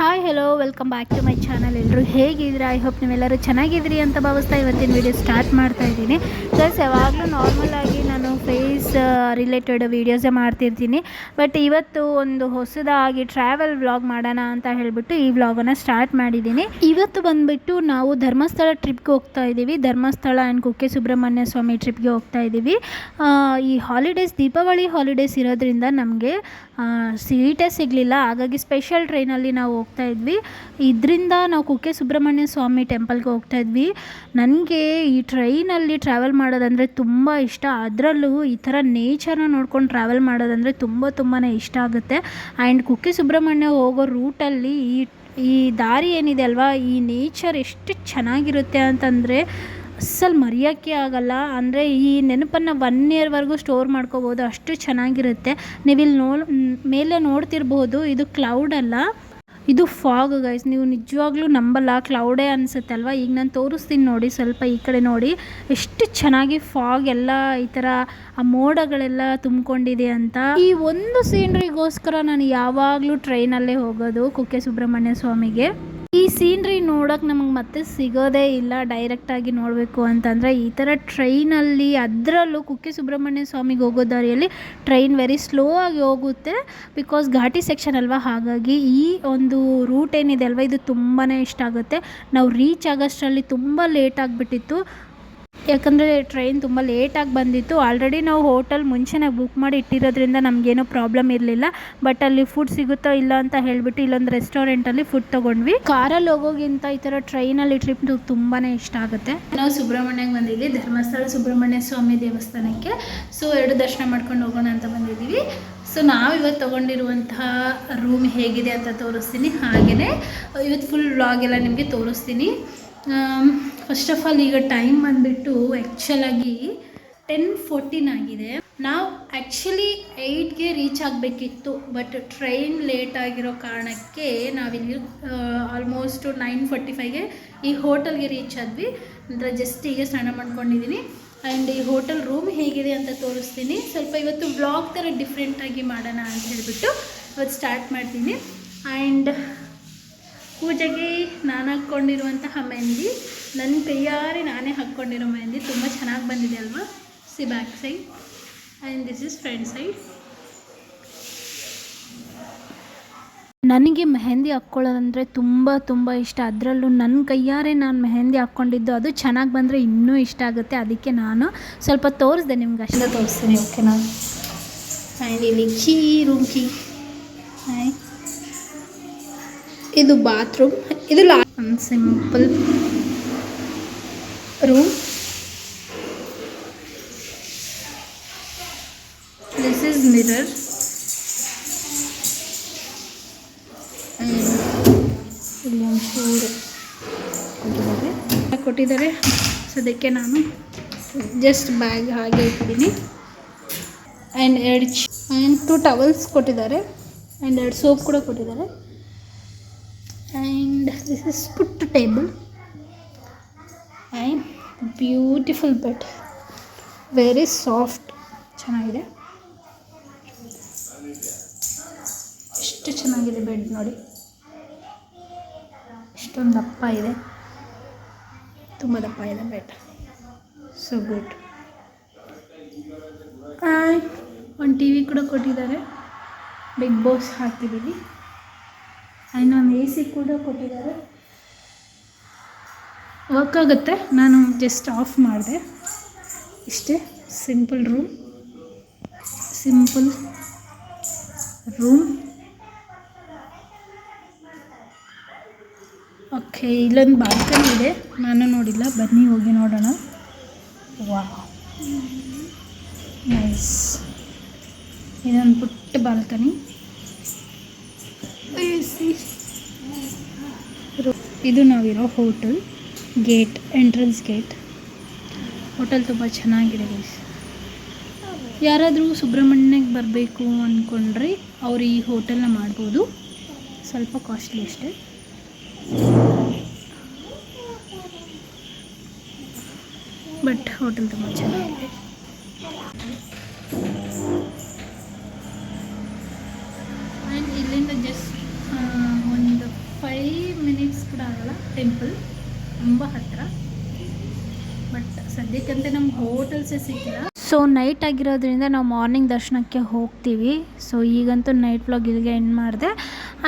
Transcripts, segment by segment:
Hi hello welcome back to my channel ಎಲ್ಲರೂ ಹೇಗಿದ್ದೀರಾ? I hope ನೀವೆಲ್ಲರೂ ಚೆನ್ನಾಗಿದ್ದೀರಿ ಅಂತ ಭಾವಿಸ್ತಾ ಇವತ್ತಿನ ವಿಡಿಯೋ ಸ್ಟಾರ್ಟ್ ಮಾಡ್ತಾ ಇದ್ದೀನಿ. ಪ್ಲಸ್ ಯಾವಾಗಲೂ ನಾರ್ಮಲ್ ಆಗಿ ಫೇಸ್ ರಿಲೇಟೆಡ್ ವೀಡಿಯೋಸೇ ಮಾಡ್ತಿರ್ತೀನಿ. ಬಟ್ ಇವತ್ತು ಒಂದು ಹೊಸದಾಗಿ ಟ್ರಾವೆಲ್ ವ್ಲಾಗ್ ಮಾಡೋಣ ಅಂತ ಹೇಳಿಬಿಟ್ಟು ಈ ವ್ಲಾಗನ್ನು ಸ್ಟಾರ್ಟ್ ಮಾಡಿದ್ದೀನಿ. ಇವತ್ತು ಬಂದುಬಿಟ್ಟು ನಾವು ಧರ್ಮಸ್ಥಳ ಟ್ರಿಪ್ಗೆ ಹೋಗ್ತಾ ಇದ್ದೀವಿ. ಧರ್ಮಸ್ಥಳ ಆ್ಯಂಡ್ ಕುಕ್ಕೆ ಸುಬ್ರಹ್ಮಣ್ಯ ಸ್ವಾಮಿ ಟ್ರಿಪ್ಗೆ ಹೋಗ್ತಾ ಇದ್ದೀವಿ. ಈ ಹಾಲಿಡೇಸ್ ದೀಪಾವಳಿ ಹಾಲಿಡೇಸ್ ಇರೋದ್ರಿಂದ ನಮಗೆ ಸೀಟೇ ಸಿಗಲಿಲ್ಲ. ಹಾಗಾಗಿ ಸ್ಪೆಷಲ್ ಟ್ರೈನಲ್ಲಿ ನಾವು ಹೋಗ್ತಾ ಇದ್ವಿ. ಇದರಿಂದ ನಾವು ಕುಕ್ಕೆ ಸುಬ್ರಹ್ಮಣ್ಯ ಸ್ವಾಮಿ ಟೆಂಪಲ್ಗೆ ಹೋಗ್ತಾ ಇದ್ವಿ. ನನಗೆ ಈ ಟ್ರೈನಲ್ಲಿ ಟ್ರಾವೆಲ್ ಮಾಡೋದಂದರೆ ತುಂಬ ಇಷ್ಟ. ಅದರಲ್ಲೂ ಈ ಥರ ನೇಚರ್ನ ನೋಡ್ಕೊಂಡು ಟ್ರಾವೆಲ್ ಮಾಡೋದಂದರೆ ತುಂಬ ತುಂಬಾ ಇಷ್ಟ ಆಗುತ್ತೆ. ಆ್ಯಂಡ್ ಕುಕ್ಕೆ ಸುಬ್ರಹ್ಮಣ್ಯ ಹೋಗೋ ರೂಟಲ್ಲಿ ಈ ಈ ದಾರಿ ಏನಿದೆ ಅಲ್ವಾ? ಈ ನೇಚರ್ ಎಷ್ಟು ಚೆನ್ನಾಗಿರುತ್ತೆ ಅಂತಂದರೆ ಅಸ್ಸಲು ಮರೆಯೋಕ್ಕೆ ಆಗಲ್ಲ. ಅಂದರೆ ಈ ನೆನಪನ್ನು ಒನ್ ಇಯರ್ವರೆಗೂ ಸ್ಟೋರ್ ಮಾಡ್ಕೋಬೋದು, ಅಷ್ಟು ಚೆನ್ನಾಗಿರುತ್ತೆ. ನೀವಿಲ್ಲಿ ನೋ ಮೇಲೆ ನೋಡ್ತಿರ್ಬೋದು, ಇದು ಕ್ಲೌಡ್ ಅಲ್ಲ. ಇದು ಫಾಗ್ ಗೈಸ್ ನೀವು ನಿಜವಾಗ್ಲೂ ನಂಬಲ್ಲ ಕ್ಲೌಡೇ ಅನಿಸುತ್ತೆ ಅಲ್ವಾ? ಈಗ ನಾನು ತೋರಿಸ್ತೀನಿ ನೋಡಿ, ಸ್ವಲ್ಪ ಈ ಕಡೆ ನೋಡಿ. ಎಷ್ಟು ಚೆನ್ನಾಗಿ ಫಾಗ್ ಎಲ್ಲ ಈ ಥರ ಆ ಮೋಡಗಳೆಲ್ಲ ತುಂಬಿಕೊಂಡಿದೆ ಅಂತ. ಈ ಒಂದು ಸೀನ್ರಿಗೋಸ್ಕರ ನಾನು ಯಾವಾಗಲೂ ಟ್ರೈನಲ್ಲೇ ಹೋಗೋದು ಕುಕ್ಕೆ ಸುಬ್ರಹ್ಮಣ್ಯ ಸ್ವಾಮಿಗೆ. ಈ ಸೀನ್ರಿ ನೋಡೋಕೆ ನಮಗೆ ಮತ್ತೆ ಸಿಗೋದೇ ಇಲ್ಲ ಡೈರೆಕ್ಟಾಗಿ ನೋಡಬೇಕು ಅಂತಂದರೆ ಈ ಥರ ಟ್ರೈನಲ್ಲಿ ಅದರಲ್ಲೂ ಕುಕ್ಕೆ ಸುಬ್ರಹ್ಮಣ್ಯ ಸ್ವಾಮಿಗೆ ಹೋಗೋ ದಾರಿಯಲ್ಲಿ ಟ್ರೈನ್ ವೆರಿ ಸ್ಲೋ ಆಗಿ ಹೋಗುತ್ತೆ ಬಿಕಾಸ್ ಘಾಟಿ ಸೆಕ್ಷನ್ ಅಲ್ವಾ? ಹಾಗಾಗಿ ಈ ಒಂದು ರೂಟ್ ಏನಿದೆ ಅಲ್ವಾ? ಇದು ತುಂಬಾ ಇಷ್ಟ ಆಗುತ್ತೆ. ನಾವು ರೀಚ್ ಆಗೋಷ್ಟರಲ್ಲಿ ತುಂಬ ಲೇಟ್ ಆಗಿಬಿಟ್ಟಿತ್ತು. ಯಾಕಂದರೆ ಟ್ರೈನ್ ತುಂಬ ಲೇಟಾಗಿ ಬಂದಿತ್ತು. ಆಲ್ರೆಡಿ ನಾವು ಹೋಟೆಲ್ ಮುಂಚೆನೇ ಬುಕ್ ಮಾಡಿ ಇಟ್ಟಿರೋದ್ರಿಂದ ನಮಗೇನೋ ಪ್ರಾಬ್ಲಮ್ ಇರಲಿಲ್ಲ. ಬಟ್ ಅಲ್ಲಿ ಫುಡ್ ಸಿಗುತ್ತೋ ಇಲ್ಲ ಅಂತ ಹೇಳಿಬಿಟ್ಟು ಇಲ್ಲೊಂದು ರೆಸ್ಟೋರೆಂಟಲ್ಲಿ ಫುಡ್ ತೊಗೊಂಡ್ವಿ. ಕಾರಲ್ಲಿ ಹೋಗೋಗಿಂತ ಈ ಥರ ಟ್ರೈನಲ್ಲಿ ಟ್ರಿಪ್ ತುಂಬಾ ಇಷ್ಟ ಆಗುತ್ತೆ. ನಾವು ಸುಬ್ರಹ್ಮಣ್ಯಕ್ಕೆ ಬಂದಿದ್ವಿ, ಧರ್ಮಸ್ಥಳ ಸುಬ್ರಹ್ಮಣ್ಯ ಸ್ವಾಮಿ ದೇವಸ್ಥಾನಕ್ಕೆ. ಸೊ ಎರಡು ದರ್ಶನ ಮಾಡ್ಕೊಂಡು ಹೋಗೋಣ ಅಂತ ಬಂದಿದ್ದೀವಿ. ಸೊ ನಾವು ಇವತ್ತು ತೊಗೊಂಡಿರುವಂತಹ ರೂಮ್ ಹೇಗಿದೆ ಅಂತ ತೋರಿಸ್ತೀನಿ. ಹಾಗೆಯೇ ಇವತ್ತು ಫುಲ್ ವ್ಲಾಗ್ ನಿಮಗೆ ತೋರಿಸ್ತೀನಿ. ಫಸ್ಟ್ ಆಫ್ ಆಲ್ ಈಗ ಟೈಮ್ ಬಂದುಬಿಟ್ಟು ಆ್ಯಕ್ಚುಲಾಗಿ ಟೆನ್ ಫೋರ್ಟೀನ್ ಆಗಿದೆ. ನಾವು ಆ್ಯಕ್ಚುಲಿ ಏಯ್ಟ್ಗೆ ರೀಚ್ ಆಗಬೇಕಿತ್ತು ಬಟ್ ಟ್ರೈನ್ ಲೇಟ್ ಆಗಿರೋ ಕಾರಣಕ್ಕೆ ನಾವಿಲ್ಲಿ ಆಲ್ಮೋಸ್ಟ್ ನೈನ್ ಫೋರ್ಟಿ ಫೈವ್ಗೆ ಈ ಹೋಟೆಲ್ಗೆ ರೀಚ್ ಆದ್ವಿ. ಅಂದರೆ ಜಸ್ಟ್ ಈಗ ಸ್ನಾನ ಮಾಡ್ಕೊಂಡಿದ್ದೀನಿ ಆ್ಯಂಡ್ ಈ ಹೋಟೆಲ್ ರೂಮ್ ಹೇಗಿದೆ ಅಂತ ತೋರಿಸ್ತೀನಿ. ಸ್ವಲ್ಪ ಇವತ್ತು ವ್ಲಾಗ್ ಥರ ಡಿಫ್ರೆಂಟಾಗಿ ಮಾಡೋಣ ಅಂತ ಹೇಳಿಬಿಟ್ಟು ಇವತ್ತು ಸ್ಟಾರ್ಟ್ ಮಾಡ್ತೀನಿ. ಆ್ಯಂಡ್ ಪೂಜೆಗೆ ನಾನು ಹಾಕ್ಕೊಂಡಿರುವಂತಹ ಮೆಹಂದಿ. ನನ್ನ ಕೈಯಾರೆ ನಾನೇ ಹಾಕ್ಕೊಂಡಿರೋ ಮೆಹಂದಿ. ತುಂಬ ಚೆನ್ನಾಗಿ ಬಂದಿದೆ ಅಲ್ವಾ? See back side and this is front side ನನಗೆ ಮೆಹಂದಿ ಹಾಕ್ಕೊಳ್ಳೋದಂದರೆ ತುಂಬ ತುಂಬ ಇಷ್ಟ. ಅದರಲ್ಲೂ ನನ್ನ ಕೈಯಾರೆ ನಾನು ಮೆಹಂದಿ ಹಾಕ್ಕೊಂಡಿದ್ದು ಅದು ಚೆನ್ನಾಗಿ ಬಂದರೆ ಇನ್ನೂ ಇಷ್ಟ ಆಗುತ್ತೆ. ಅದಕ್ಕೆ ನಾನು ಸ್ವಲ್ಪ ತೋರಿಸ್ದೆ ನಿಮ್ಗೆ ಅಷ್ಟೇ. ತೋರಿಸ್ತೀನಿ ಓಕೆ ನಾನು. ಆ್ಯಂಡ್ ಇಲ್ಲಿ ಕೀ ರೂಮ್ ಕೀ ಹಾಯ್ ಇದು ಬಾತ್ರೂಮ್ ಇದು ಲಾ simple room this is mirror ಕೊಟ್ಟಿದ್ದಾರೆ. ಸದ್ಯಕ್ಕೆ ನಾನು ಜಸ್ಟ್ ಬ್ಯಾಗ್ ಹಾಗೆ ಇಟ್ಟಿದ್ದೀನಿ. ಆ್ಯಂಡ್ ಎರಡು ಆ್ಯಂಡ್ ಟು ಟವಲ್ಸ್ ಕೊಟ್ಟಿದ್ದಾರೆ. ಆ್ಯಂಡ್ ಎರಡು ಸೋಪ್ ಕೂಡ ಕೊಟ್ಟಿದ್ದಾರೆ. And is is put table and beautiful bed. Very soft ಚೆನ್ನಾಗಿದೆ. ಎಷ್ಟು ಚೆನ್ನಾಗಿದೆ ಬೆಡ್ ನೋಡಿ. ಇಷ್ಟೊಂದು ದಪ್ಪ ಇದೆ. ತುಂಬ ದಪ್ಪ ಇದೆ ಬೆಡ್ ಸೊ ಗುಡ್ ಒಂದು ಟಿ ವಿ ಕೂಡ ಕೊಟ್ಟಿದ್ದಾರೆ. ಬಿಗ್ ಬಾಸ್ ಹಾಕಿದ್ದೀವಿ. ಒಂದು ಎ ಸಿ ಕೂಡ ಕೊಟ್ಟಿದ್ದಾರೆ. ವರ್ಕ್ ಆಗುತ್ತೆ. ನಾನು ಜಸ್ಟ್ ಆಫ್ ಮಾಡಿದೆ. ಇಷ್ಟೇ. Simple room simple room okay ಇಲ್ಲೊಂದು ಬಾಲ್ಕನಿ ಇದೆ. ನಾನು ನೋಡಿಲ್ಲ. ಬನ್ನಿ, ಹೋಗಿ ನೋಡೋಣ. ವಾ ನೈಸ್ ಇದೊಂದು ಪುಟ್ಟ ಬಾಲ್ಕನಿ ಇದು ನಾವಿರೋ hotel, gate, entrance gate. Hotel ತುಂಬ ಚೆನ್ನಾಗಿದೆ ಗೈಸ್ ಯಾರಾದರೂ ಸುಬ್ರಹ್ಮಣ್ಯಕ್ಕೆ ಬರಬೇಕು ಅಂದ್ಕೊಂಡ್ರೆ ಅವ್ರು ಈ ಹೋಟೆಲ್ನ ಮಾಡ್ಬೋದು. ಸ್ವಲ್ಪ ಕಾಸ್ಟ್ಲಿ ಅಷ್ಟೇ. ಬಟ್ ಹೋಟೆಲ್ ತುಂಬ ಚೆನ್ನಾಗಿದೆ ಆ್ಯಂಡ್ ಇಲ್ಲಿಂದ ಜಸ್ಟ್ ಒಂದು ಟೆಂಪಲ್ ತುಂಬ ಹತ್ತಿರ ಬಟ್ ಸದ್ಯಕ್ಕಂತೆ ನಮ್ಗೆ ಹೋಟೆಲ್ಸೇ ಸಿಕ್ಕಿಲ್ಲ. ಸೊ ನೈಟ್ ಆಗಿರೋದ್ರಿಂದ ನಾವು ಮಾರ್ನಿಂಗ್ ದರ್ಶನಕ್ಕೆ ಹೋಗ್ತೀವಿ. ಸೊ ಈಗಂತೂ ನೈಟ್ ವ್ಲಾಗ್ ಇಲ್ಲಿಗೆ ಎಂಡ್ ಮಾಡಿದೆ.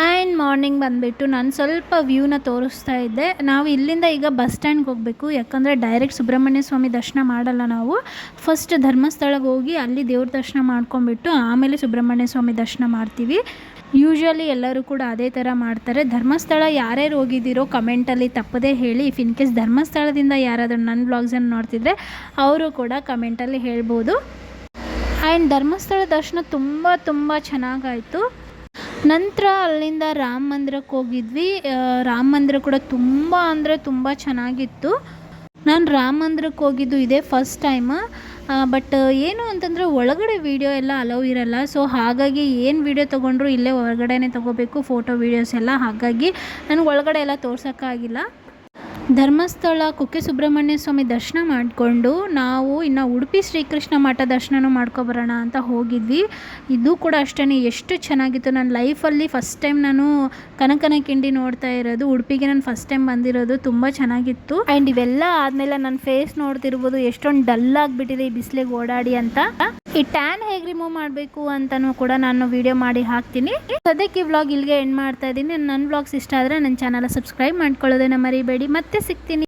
ಆ್ಯಂಡ್ ಮಾರ್ನಿಂಗ್ ಬಂದುಬಿಟ್ಟು ನಾನು ಸ್ವಲ್ಪ ವ್ಯೂನ ತೋರಿಸ್ತಾ ಇದ್ದೆ. ನಾವು ಇಲ್ಲಿಂದ ಈಗ ಬಸ್ ಸ್ಟ್ಯಾಂಡ್ಗೆ ಹೋಗಬೇಕು. ಯಾಕಂದರೆ ಡೈರೆಕ್ಟ್ ಸುಬ್ರಹ್ಮಣ್ಯ ಸ್ವಾಮಿ ದರ್ಶನ ಮಾಡಲ್ಲ ನಾವು. ಫಸ್ಟ್ ಧರ್ಮಸ್ಥಳಕ್ಕೆ ಹೋಗಿ ಅಲ್ಲಿ ದೇವ್ರ ದರ್ಶನ ಮಾಡ್ಕೊಂಬಿಟ್ಟು ಆಮೇಲೆ ಸುಬ್ರಹ್ಮಣ್ಯ ಸ್ವಾಮಿ ದರ್ಶನ ಮಾಡ್ತೀವಿ. ಯೂಶ್ವಲಿ ಎಲ್ಲರೂ ಕೂಡ ಅದೇ ಥರ ಮಾಡ್ತಾರೆ. ಧರ್ಮಸ್ಥಳ ಯಾರ್ಯಾರು ಹೋಗಿದ್ದೀರೋ ಕಮೆಂಟಲ್ಲಿ ತಪ್ಪದೇ ಹೇಳಿ. ಇಫ್ ಇನ್ ಕೇಸ್ ಧರ್ಮಸ್ಥಳದಿಂದ ಯಾರಾದರೂ ನನ್ನ ಬ್ಲಾಗ್ಸನ್ನು ನೋಡ್ತಿದ್ರೆ ಅವರು ಕೂಡ ಕಮೆಂಟಲ್ಲಿ ಹೇಳ್ಬೋದು. ಆ್ಯಂಡ್ ಧರ್ಮಸ್ಥಳ ದರ್ಶನ ತುಂಬ ತುಂಬ ಚೆನ್ನಾಗಾಯಿತು. ನಂತರ ಅಲ್ಲಿಂದ ರಾಮ ಮಂದಿರಕ್ಕೆ ಹೋಗಿದ್ವಿ. ರಾಮ ಮಂದಿರ ಕೂಡ ತುಂಬ ಅಂದರೆ ತುಂಬ ಚೆನ್ನಾಗಿತ್ತು. ನಾನು ರಾಮ ಮಂದಿರಕ್ಕೆ ಹೋಗಿದ್ದು ಇದೇ ಫಸ್ಟ್ ಟೈಮ್ ಬಟ್ ಏನು ಅಂತಂದರೆ ಒಳಗಡೆ ವೀಡಿಯೋ ಎಲ್ಲ ಅಲೋ ಇರಲ್ಲ. ಸೊ ಹಾಗಾಗಿ ಏನು ವೀಡಿಯೋ ತೊಗೊಂಡ್ರು ಇಲ್ಲೇ ಹೊರಗಡೆನೇ ತೊಗೋಬೇಕು ಫೋಟೋ ವೀಡಿಯೋಸ್ ಎಲ್ಲ. ಹಾಗಾಗಿ ನನಗೆ ಒಳಗಡೆ ಎಲ್ಲ ತೋರ್ಸೋಕ್ಕಾಗಿಲ್ಲ. ಧರ್ಮಸ್ಥಳ ಕುಕ್ಕೆ ಸುಬ್ರಹ್ಮಣ್ಯ ಸ್ವಾಮಿ ದರ್ಶನ ಮಾಡಿಕೊಂಡು ನಾವು ಇನ್ನು ಉಡುಪಿ ಶ್ರೀಕೃಷ್ಣ ಮಠ ದರ್ಶನನೂ ಮಾಡ್ಕೊಬರೋಣ ಅಂತ ಹೋಗಿದ್ವಿ. ಇದು ಕೂಡ ಅಷ್ಟೇ ಎಷ್ಟು ಚೆನ್ನಾಗಿತ್ತು. ನನ್ನ ಲೈಫಲ್ಲಿ ಫಸ್ಟ್ ಟೈಮ್ ನಾನು ಕನಕನ ಕಿಂಡಿ ನೋಡ್ತಾ ಇರೋದು. ಉಡುಪಿಗೆ ನಾನು ಫಸ್ಟ್ ಟೈಮ್ ಬಂದಿರೋದು, ತುಂಬ ಚೆನ್ನಾಗಿತ್ತು. ಆ್ಯಂಡ್ ಇವೆಲ್ಲ ಆದಮೇಲೆ ನನ್ನ ಫೇಸ್ ನೋಡ್ತಿರ್ಬೋದು, ಎಷ್ಟೊಂದು ಡಲ್ ಆಗಿಬಿಟ್ಟಿದೆ ಈ ಬಿಸಿಲಿಗೆ ಓಡಾಡಿ ಅಂತ. ಈ ಟ್ಯಾನ್ ಹೇಗೆ ರಿಮೂವ್ ಮಾಡಬೇಕು ಅಂತಲೂ ಕೂಡ ನಾನು ವಿಡಿಯೋ ಮಾಡಿ ಹಾಕ್ತೀನಿ. ಸದ್ಯಕ್ಕೆ ಈ ವ್ಲಾಗ್ ಇಲ್ಲಿಗೆ ಎಂಡ್ ಮಾಡ್ತಾ ಇದ್ದೀನಿ. ನನ್ನ ವ್ಲಾಗ್ಸ್ ಇಷ್ಟ ಆದರೆ ನನ್ನ ಚಾನಲ್ ಸಬ್ಸ್ಕ್ರೈಬ್ ಮಾಡ್ಕೊಳ್ಳೋದೇನ ಮರಿಬೇಡಿ. ಮತ್ತೆ ಸಿಗ್ತೀನಿ.